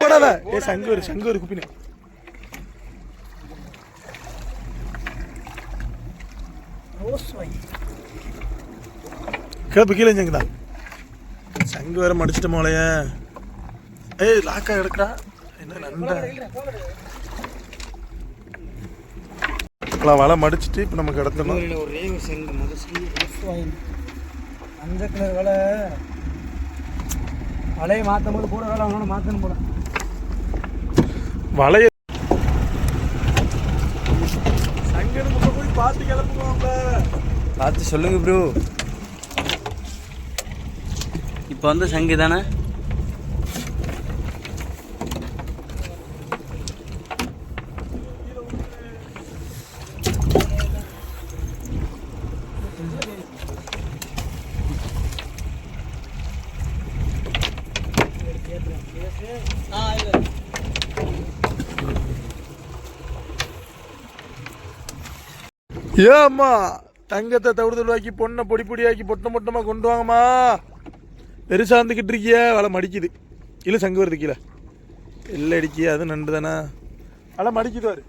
போடாத ஏ சங்கூர் சங்கூர் குப்பினு. கிளப்பு கீழே செங்குதா சங்கு வேற மடிச்சிட்டு மோளைய. ஏய் லாக்கா எடுக்கா என்ன நண்டா வலை மடிச்சிட்டு இப்போ நமக்கு இடத்துல மஞ்சள் கலர் வலை. வலையை மாற்றும் போது கூட வேலை அவனோட மாற்றணும் போல. வலைய பார்த்து கிளம்புவாங்க பார்த்து சொல்லுங்க ப்ரோ இப்போ வந்து சங்கு தானே? ஏம்மா தங்கத்தை தவிடுதலாக்கி பொண்ணை பொடி பொடியாக்கி பொட்டை மொட்டமா கொண்டு வாங்கம்மா. பெருசா வந்துக்கிட்டு இருக்கிய வலை மடிக்குது. இல்லை சங்கு வருது கீழே. இல்லை அடிக்கிய அது நண்டு தானே? வலை மடிக்குது வாரு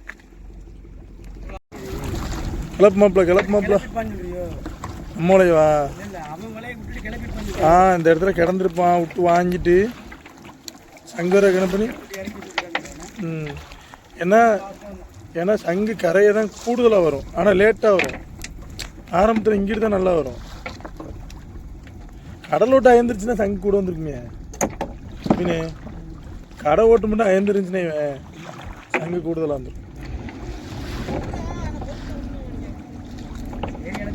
கிளப்பு மாப்பிள கிளப்பு மாப்பிள. பண்ணிடுறியோ அம்மோலை வா இல்லை அவன் வலையை விட்டுட்டு கிளப்பி பண்ணி ஆ இந்த இடத்துல கிடந்திருப்பான் விட்டு வாங்கிட்டு. சங்கர கணபதி. ம். ஏன்னா ஏன்னா சங்கு கரையை தான் கூடுதலாக வரும். ஆனால் லேட்டாக வரும். ஆரம்பத்தில் இங்கிட்டு தான் நல்லா வரும். கடலோட்டம் ஓட்டு அயந்துருச்சுன்னா சங்கு கூட வந்துருக்குமே. மீன் கடை ஓட்டு மட்டும் அயந்துருந்துச்சுன்னா இவன் சங்கு கூடுதலாக வந்துடும்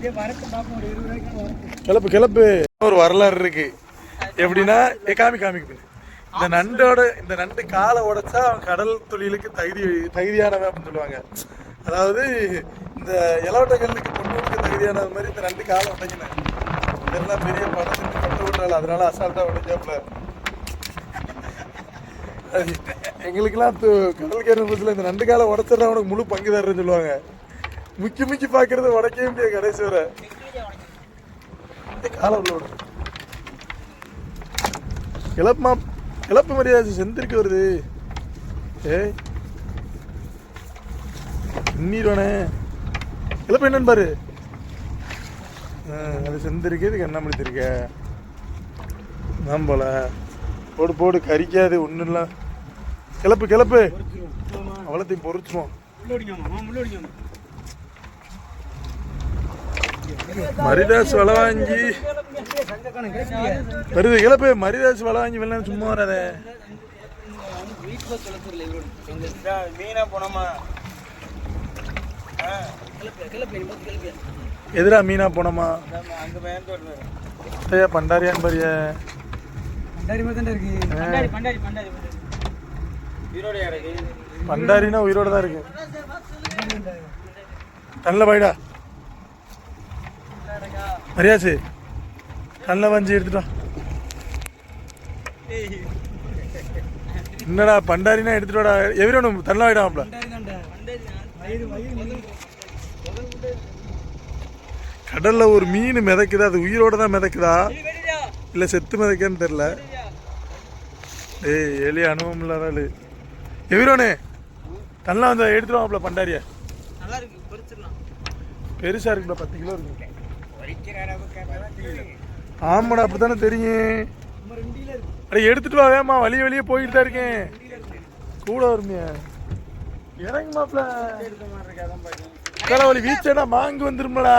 ஒரு கிளப்பு கிளப்பு. ஒரு வரலாறு இருக்கு. எப்படின்னா காமி காமிக்கு இந்த நண்டோட இந்த நண்டு காலை உடைச்சா அவன் கடல் தொழிலுக்கு தகுதி தகுதியானவன் அப்படின்னு சொல்லுவாங்க. அதாவது இந்த இலவட்ட கல்லுக்கு பொண்ணுக்கு தகுதியானது மாதிரி இந்த நண்டு காலை உடைக்கினேன் இதெல்லாம் பெரிய படத்துக்கு பட்டு விட்டாள் அதனால அசால்ட்டா உடைச்சாப்புல எங்களுக்கெல்லாம் கடல் கடல் கேரளத்தில் இந்த நண்டு காலை உடைச்சிடுறா அவனுக்கு முழு பங்குதாரன்னு சொல்லுவாங்க. முக்கி முக்கி பார்க்கறது உடைக்கவே முடியாது கடைசி வரை. காலை உள்ள விடும் கிளப்புமா கிளப்பு மரியாதை செந்திருக்கு வருது. ஏய். இன்னிடுவானே கிளப்பு என்னன்னு பாரு. அது செந்திருக்கு இதுக்கு என்ன முடித்திருக்க நான் போல. போடு போடு கறிக்காது ஒன்றும் இல்லை கிளப்பு கிளப்பு அவ்வளோத்தையும் பொறிச்சிருவோம் மரிதாஸ் வலை வாங்கி வருது கிளப்பு மரிதாஸ் வலை வாங்கி வெள்ளம் சும்மா வராதே. எதிரா மீனா போனோமா? ஐயா பண்டாரியான் பாரிய பண்டாரினா உயிரோட தான் இருக்கு. நல்ல பாய்டா. மரியாச்சு நல்ல வஞ்சி எடுத்துட்டா என்னடா பண்டாரினா எடுத்துட்டு வாடா. எவிரணும் தள்ள வாயிடாமப்ல பண்டாரி தான்டா வயிறு வயிறு கடல்ல ஒரு மீன் மிதக்குதா? அது உயிரோட தான் மிதக்குதா? இல்ல செத்து மிதக்கான்னு தெரியல. ஏய் எலி அனுபவம் இல்லாத ஆளு. எவிரோனே தள்ள வந்தா எடுத்துட்டு வாப்ல பண்டாரிய. நல்லா இருக்கு பொரிச்சிடலாம். பெருசா இருக்குல்ல பத்து கிலோ இருக்கு. ஆமாடா அப்படித்தானே தெரியும். அட எடுத்துட்டு வா வேமா வழிய வழியே போயிட்டு தான் இருக்கேன். கூட வருமியா? இறங்கு மாப்ள கடவுளி வீச்சடா மாங்கு வந்துருமடா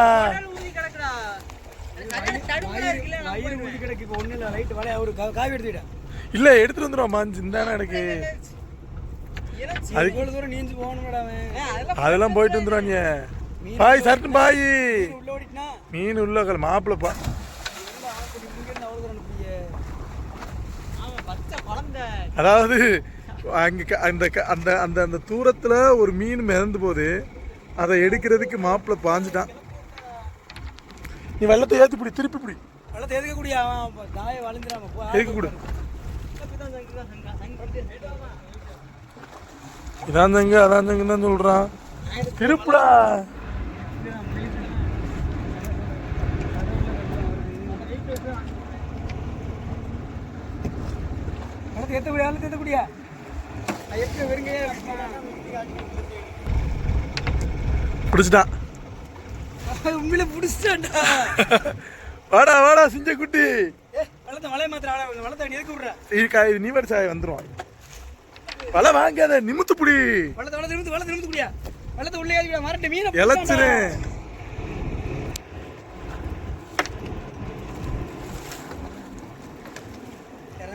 இல்லை எடுத்துட்டு வந்துடும் மாஞ்சு இந்தானே எனக்கு. அதெல்லாம் போயிட்டு வந்துடுவாங்க பாய் சரட்டு பாய். மீன் உள்ள மாப்பிள்ள பா. இங்கிருந்து அவ்வளோ தூரம் அனுப்பியே ஆமாம் பச்சை குழந்தை. அதாவது அங்க அந்த அந்த அந்த அந்த தூரத்துல ஒரு மீன் மிதந்து போகுது அதை எடுக்கிறதுக்கு மாப்பிள்ள பாஞ்சுட்டான். நீ வெள்ளத்தை ஏத்தி பிடி திருப்பி பிடி. வெள்ளத்தை எதுக்கக்கூடிய அவன் தாயை வளைஞ்சிடாம போ எதுக்கு கொடு. இதான் தங்க அதான் தங்கன்னு தான் சொல்றான். திருப்புடா. வெள்ளத்தை ஏற்றக்கூடிய வெள்ளத்தை ஏற்றக்கூடிய எப்படி வெறுங்கையே. பிடிச்சிட்டான் உண்மையில பிடிச்சிட்டான்டா. வாடா வாடா சிஞ்ச குட்டி. ஏ வெள்ளத்தை வளைய மாத்திர வெள்ளத்தை நீ எதுக்கு விடுற இருக்கா இது நீ வடிச்சா வந்துருவான் வலை வாங்காத நிமித்து புடி வெள்ளத்தை வெள்ளத்தை நிமித்து வெள்ளத்தை நிமித்து குடியா வெள்ளத்தை உள்ளே மரட்டு மீனை இழைச்சிரு.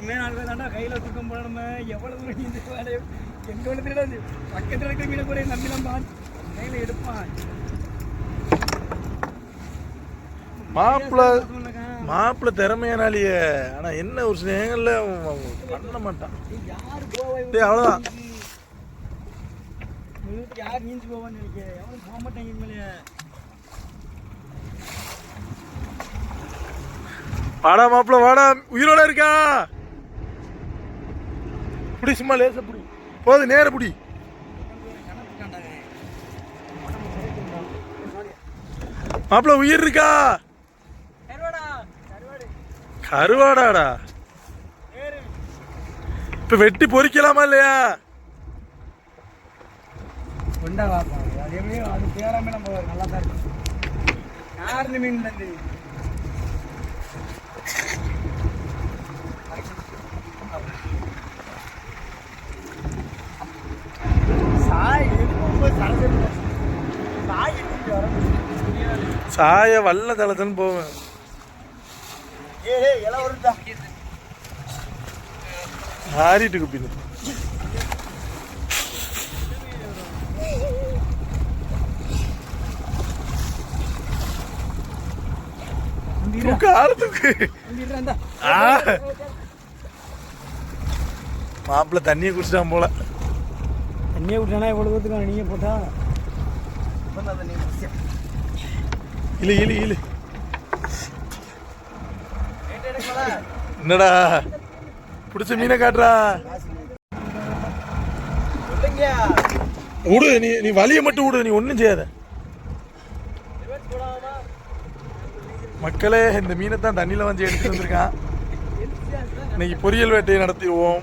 திறமே நாலு பேர் தாண்டா கையில் தூக்கம் போடணும். எவ்வளவு தூரம் நீந்த வேலையும் எங்க ஒன்று தெரியாது பக்கத்தில் இருக்கிற மீனை கூட நம்பி நம்பான் கையில் எடுப்பான். மாப்பிள்ள மாப்பிள்ள திறமையானாலியே. ஆனா என்ன ஒரு சில நேரங்கள்ல பண்ண மாட்டான். இவனுக்கு? யார் நீஞ்சு போவான்னு நினைக்க எவனும் போக மாட்டாங்க இனிமேலே வாடா மாப்பிள்ள வாடா. உயிரோட இருக்கா? புடி சும்மா லேச புடி. போது நேர புடி. மாப்பிள்ள உயிர் இருக்கா? கருவாடாடா. இப்ப வெட்டி பொறிக்கலாமா இல்லையா? கொண்டா வாப்பா. அது எப்படியும் அது பேராமே நம்ம நல்லா தான் இருக்கும். யாருன்னு மீன் தந்து சாய் எதுக்கும் போய் சரசரி சாய் வல்ல தளத்துன்னு போவேன். ஆறிட்டு குப்பின்னு. மாப்பிள்ள தண்ணியை குடிச்சிட்டான் போல. தண்ணியை விட்டானா எவ்வளோ தூரத்துக்கு நீயே போட்டா? இல்லை இல்லை இல்லை என்னடா? பிடிச்ச மீனை காட்டுறா. விடு நீ நீ வலியை மட்டும் விடு நீ ஒன்றும் செய்யாத. மக்களே இந்த மீனை தான் தண்ணியில் வந்து எடுத்துட்டு வந்திருக்கான். இன்னைக்கு பொரியல் வேட்டையை நடத்திடுவோம்.